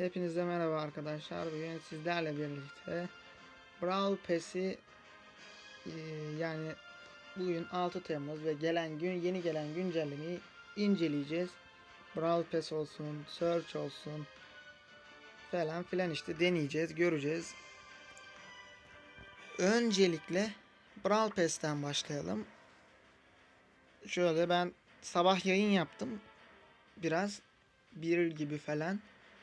Hepinize merhaba arkadaşlar. Bugün sizlerle birlikte Brawl Pass'i e, yani bugün 6 Temmuz ve gelen gün yeni gelen güncellemeyi inceleyeceğiz. Brawl Pass olsun, Search olsun falan filan işte deneyeceğiz, göreceğiz. Öncelikle Brawl Pass'ten başlayalım. Şöyle ben sabah yayın yaptım. Biraz bir gibi falan.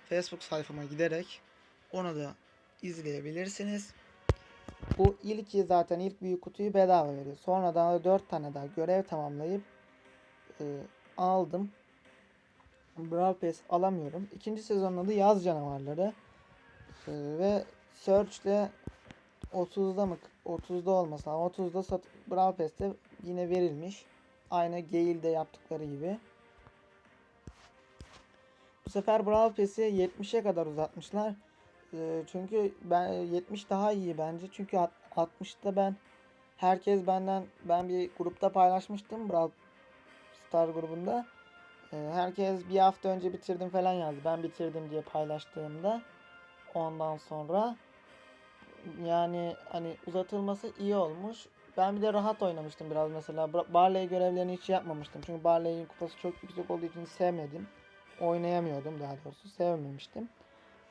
Facebook sayfama giderek onu da izleyebilirsiniz. Bu ilki zaten ilk büyük kutuyu bedava veriyor. Sonradan da 4 tane daha görev tamamlayıp e, aldım. Brawl Pass alamıyorum. İkinci sezonun adı Yaz Canavarları. E, ve Search'te 30'da mı 30'da olmasa 30'da sat Brawl Pass'te yine verilmiş. Aynı Gale'de yaptıkları gibi. Sefer Brawl Pass'i 70'e kadar uzatmışlar. Ee, çünkü ben 70 daha iyi bence. Çünkü alt- 60'ta ben herkes benden ben bir grupta paylaşmıştım Brawl Star grubunda. Ee, herkes bir hafta önce bitirdim falan yazdı. Ben bitirdim diye paylaştığımda ondan sonra yani hani uzatılması iyi olmuş. Ben bir de rahat oynamıştım biraz mesela. Barley görevlerini hiç yapmamıştım. Çünkü Barley'in kupası çok yüksek olduğu için sevmedim oynayamıyordum daha doğrusu. Sevmemiştim.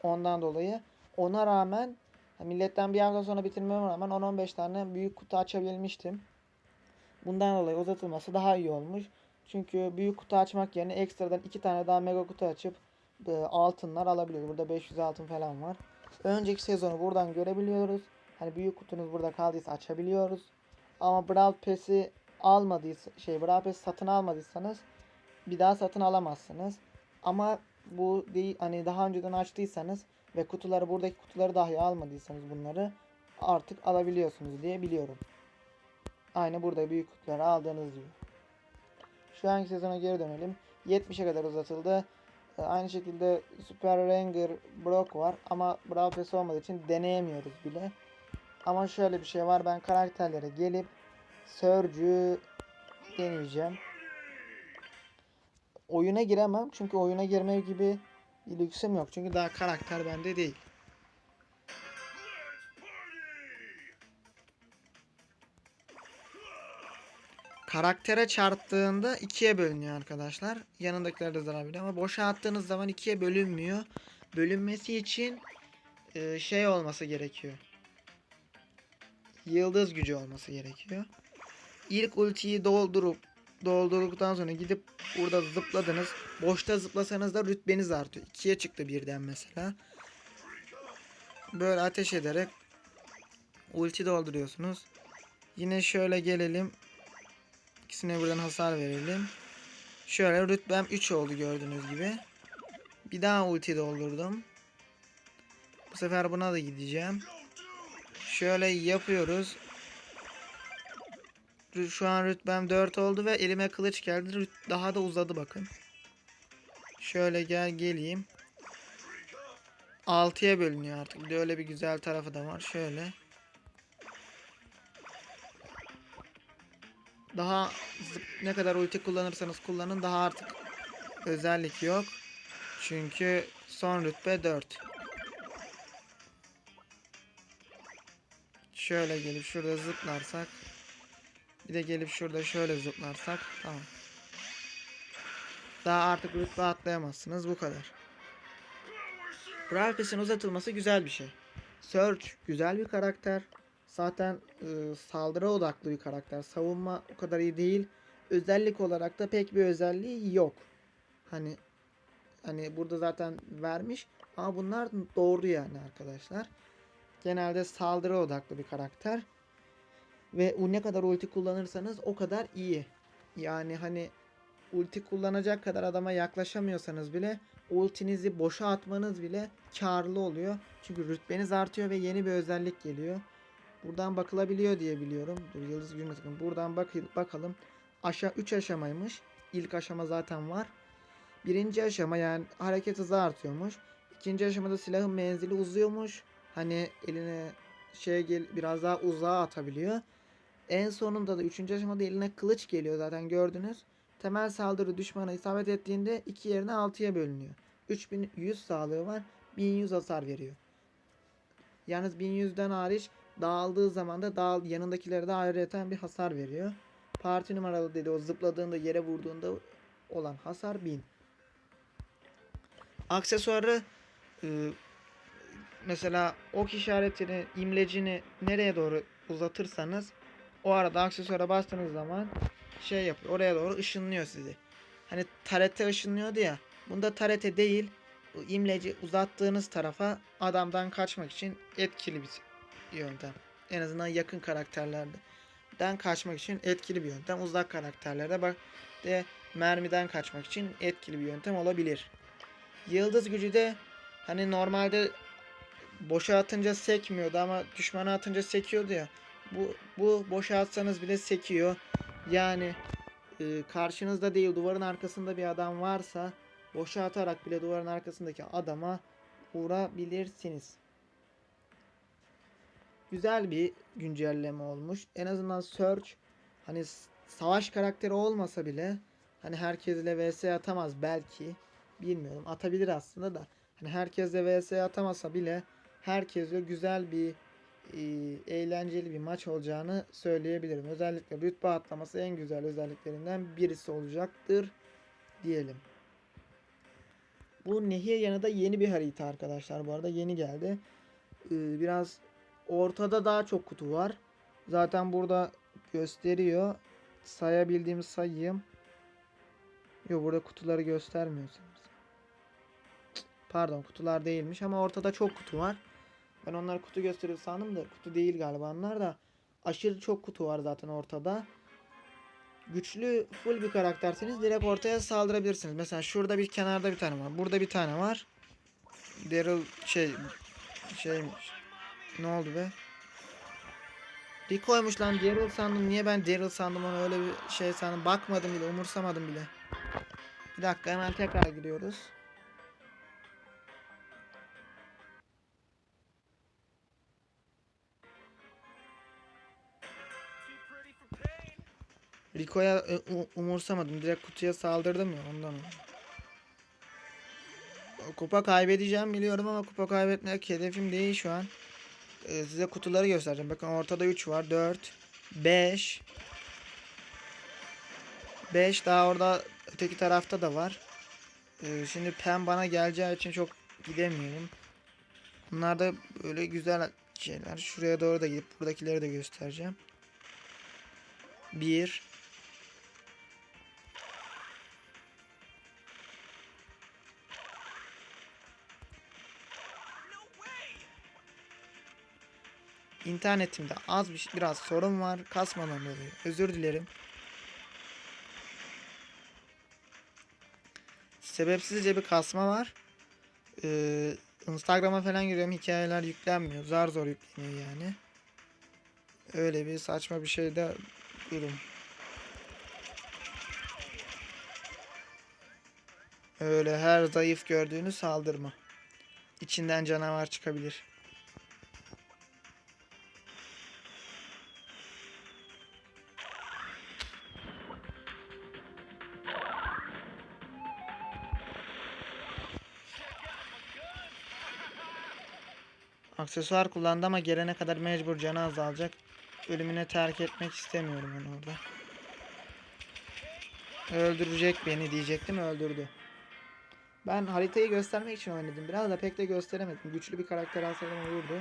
Ondan dolayı ona rağmen milletten bir hafta sonra bitirmeme rağmen 10-15 tane büyük kutu açabilmiştim. Bundan dolayı uzatılması daha iyi olmuş. Çünkü büyük kutu açmak yerine ekstradan iki tane daha mega kutu açıp e, altınlar alabiliyoruz. Burada 500 altın falan var. Önceki sezonu buradan görebiliyoruz. Hani büyük kutunuz burada kaldıysa açabiliyoruz. Ama Brawl Pass'i almadıysa şey Brawl Pass satın almadıysanız bir daha satın alamazsınız. Ama bu değil hani daha önceden açtıysanız ve kutuları buradaki kutuları dahi almadıysanız bunları artık alabiliyorsunuz diye biliyorum. Aynı burada büyük kutuları aldığınız gibi. Şu anki sezona geri dönelim. 70'e kadar uzatıldı. Ee, Aynı şekilde Super Ranger Brock var ama Brawl Pass olmadığı için deneyemiyoruz bile. Ama şöyle bir şey var. Ben karakterlere gelip Surge'ü deneyeceğim oyuna giremem. Çünkü oyuna girme gibi lüksüm yok. Çünkü daha karakter bende değil. Karaktere çarptığında ikiye bölünüyor arkadaşlar. Yanındakiler de zarar veriyor ama boşa attığınız zaman ikiye bölünmüyor. Bölünmesi için e, şey olması gerekiyor. Yıldız gücü olması gerekiyor. İlk ultiyi doldurup doldurduktan sonra gidip burada zıpladınız. Boşta zıplasanız da rütbeniz artıyor. 2'ye çıktı birden mesela. Böyle ateş ederek ulti dolduruyorsunuz. Yine şöyle gelelim. İkisine buradan hasar verelim. Şöyle rütbem 3 oldu gördüğünüz gibi. Bir daha ulti doldurdum. Bu sefer buna da gideceğim. Şöyle yapıyoruz. Şu an rütbem 4 oldu ve elime kılıç geldi. Daha da uzadı bakın. Şöyle gel geleyim. 6'ya bölünüyor artık. Bir de öyle bir güzel tarafı da var. Şöyle. Daha ne kadar ulti kullanırsanız kullanın daha artık özellik yok. Çünkü son rütbe 4. Şöyle gelip şurada zıplarsak bir de gelip şurada şöyle zıplarsak tamam. Daha artık rütbe atlayamazsınız bu kadar. Brawl uzatılması güzel bir şey. Search güzel bir karakter. Zaten e, saldırı odaklı bir karakter. Savunma o kadar iyi değil. Özellik olarak da pek bir özelliği yok. Hani hani burada zaten vermiş ama bunlar doğru yani arkadaşlar. Genelde saldırı odaklı bir karakter. Ve o ne kadar ulti kullanırsanız o kadar iyi. Yani hani ulti kullanacak kadar adama yaklaşamıyorsanız bile ultinizi boşa atmanız bile karlı oluyor. Çünkü rütbeniz artıyor ve yeni bir özellik geliyor. Buradan bakılabiliyor diye biliyorum. Dur yıldız gücüne tıklayın. Buradan bak bakalım. Aşağı 3 aşamaymış. İlk aşama zaten var. Birinci aşama yani hareket hızı artıyormuş. İkinci aşamada silahın menzili uzuyormuş. Hani eline şey gel biraz daha uzağa atabiliyor. En sonunda da 3. aşamada eline kılıç geliyor zaten gördünüz. Temel saldırı düşmana isabet ettiğinde 2 yerine 6'ya bölünüyor. 3100 sağlığı var. 1100 hasar veriyor. Yalnız 1100'den hariç dağıldığı zaman da dağıl yanındakilere de ayrıyeten bir hasar veriyor. Parti numaralı dedi o zıpladığında yere vurduğunda olan hasar 1000. Aksesuarı e, mesela ok işaretini, imlecini nereye doğru uzatırsanız o arada aksesuara bastığınız zaman şey yapıyor. Oraya doğru ışınlıyor sizi. Hani tarete ışınlıyordu ya. Bunda tarete değil imleci uzattığınız tarafa adamdan kaçmak için etkili bir yöntem. En azından yakın karakterlerden kaçmak için etkili bir yöntem. Uzak karakterlerde bak de mermiden kaçmak için etkili bir yöntem olabilir. Yıldız gücü de hani normalde boşa atınca sekmiyordu ama düşmana atınca sekiyordu ya. Bu bu boşa atsanız bile sekiyor. Yani e, karşınızda değil duvarın arkasında bir adam varsa boşa atarak bile duvarın arkasındaki adama vurabilirsiniz. Güzel bir güncelleme olmuş. En azından Search hani savaş karakteri olmasa bile hani herkesle vs atamaz belki. Bilmiyorum. Atabilir aslında da. Hani herkesle vs atamasa bile herkesle güzel bir e, eğlenceli bir maç olacağını söyleyebilirim. Özellikle rütbe atlaması en güzel özelliklerinden birisi olacaktır diyelim. Bu nehir yanı da yeni bir harita arkadaşlar bu arada yeni geldi. Ee, biraz ortada daha çok kutu var. Zaten burada gösteriyor. Sayabildiğim sayayım. Yok burada kutuları göstermiyorsunuz. Pardon kutular değilmiş ama ortada çok kutu var. Ben onları kutu gösteriyor sandım da kutu değil galiba onlar da. Aşırı çok kutu var zaten ortada. Güçlü full bir karakterseniz direkt ortaya saldırabilirsiniz. Mesela şurada bir kenarda bir tane var. Burada bir tane var. Daryl şey şeymiş. Ne oldu be? Rico'ymuş lan Daryl sandım. Niye ben Daryl sandım onu öyle bir şey sandım. Bakmadım bile umursamadım bile. Bir dakika hemen tekrar giriyoruz. Rico'ya e, umursamadım. Direkt kutuya saldırdım ya ondan. Kupa kaybedeceğim biliyorum ama kupa kaybetmek hedefim değil şu an. Ee, size kutuları göstereceğim. Bakın ortada 3 var. 4 5 5 daha orada öteki tarafta da var. Ee, şimdi Pen bana geleceği için çok gidemiyorum. Bunlar da böyle güzel şeyler. Şuraya doğru da gidip buradakileri de göstereceğim. 1 İnternetimde az bir biraz sorun var. Kasmadan dolayı. Özür dilerim. Sebepsizce bir kasma var. Ee, Instagram'a falan giriyorum. Hikayeler yüklenmiyor. Zar zor yükleniyor yani. Öyle bir saçma bir şey de durum. Öyle her zayıf gördüğünü saldırma. İçinden canavar çıkabilir. Aksesuar kullandı ama gelene kadar mecbur canı azalacak. Ölümüne terk etmek istemiyorum onu orada. Öldürecek beni diyecektim öldürdü. Ben haritayı göstermek için oynadım. Biraz da pek de gösteremedim. Güçlü bir karakter alsaydım olurdu.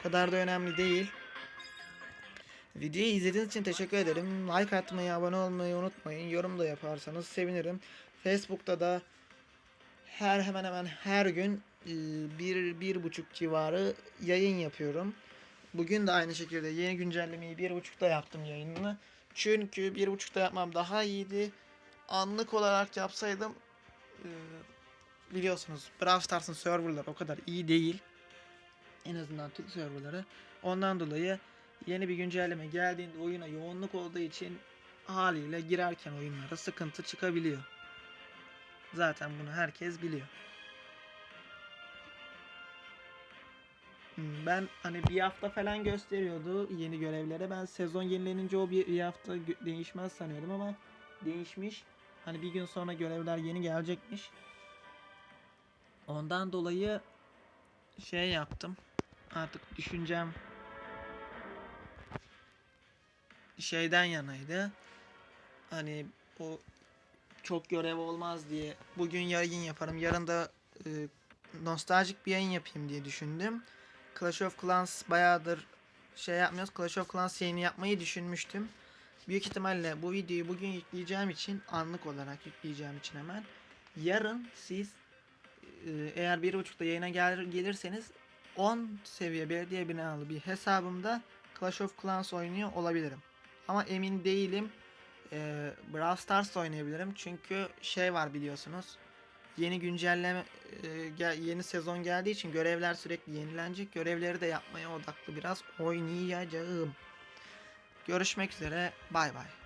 O kadar da önemli değil. Videoyu izlediğiniz için teşekkür ederim. Like atmayı, abone olmayı unutmayın. Yorum da yaparsanız sevinirim. Facebook'ta da her hemen hemen her gün e, bir, bir buçuk civarı yayın yapıyorum. Bugün de aynı şekilde yeni güncellemeyi bir buçukta yaptım yayınını. Çünkü bir buçukta yapmam daha iyiydi. Anlık olarak yapsaydım e, biliyorsunuz Brawl Stars'ın serverları o kadar iyi değil. En azından Türk serverları. Ondan dolayı yeni bir güncelleme geldiğinde oyuna yoğunluk olduğu için haliyle girerken oyunlara sıkıntı çıkabiliyor. Zaten bunu herkes biliyor. Hmm, Ben hani bir hafta falan gösteriyordu yeni görevlere. Ben sezon yenilenince o bir, hafta değişmez sanıyordum ama değişmiş. Hani bir gün sonra görevler yeni gelecekmiş. Ondan dolayı şey yaptım. Artık düşüncem şeyden yanaydı. Hani o çok görev olmaz diye bugün yayın yaparım. Yarın da e, nostaljik bir yayın yapayım diye düşündüm. Clash of Clans bayağıdır şey yapmıyoruz. Clash of Clans yayını yapmayı düşünmüştüm. Büyük ihtimalle bu videoyu bugün yükleyeceğim için anlık olarak yükleyeceğim için hemen. Yarın siz e, eğer bir buçukta yayına gel gelirseniz 10 seviye belediye binalı bir hesabımda Clash of Clans oynuyor olabilirim. Ama emin değilim. E, Brawl Stars oynayabilirim. Çünkü şey var biliyorsunuz. Yeni güncelleme e, yeni sezon geldiği için görevler sürekli yenilenecek. Görevleri de yapmaya odaklı biraz oynayacağım. Görüşmek üzere. Bay bay.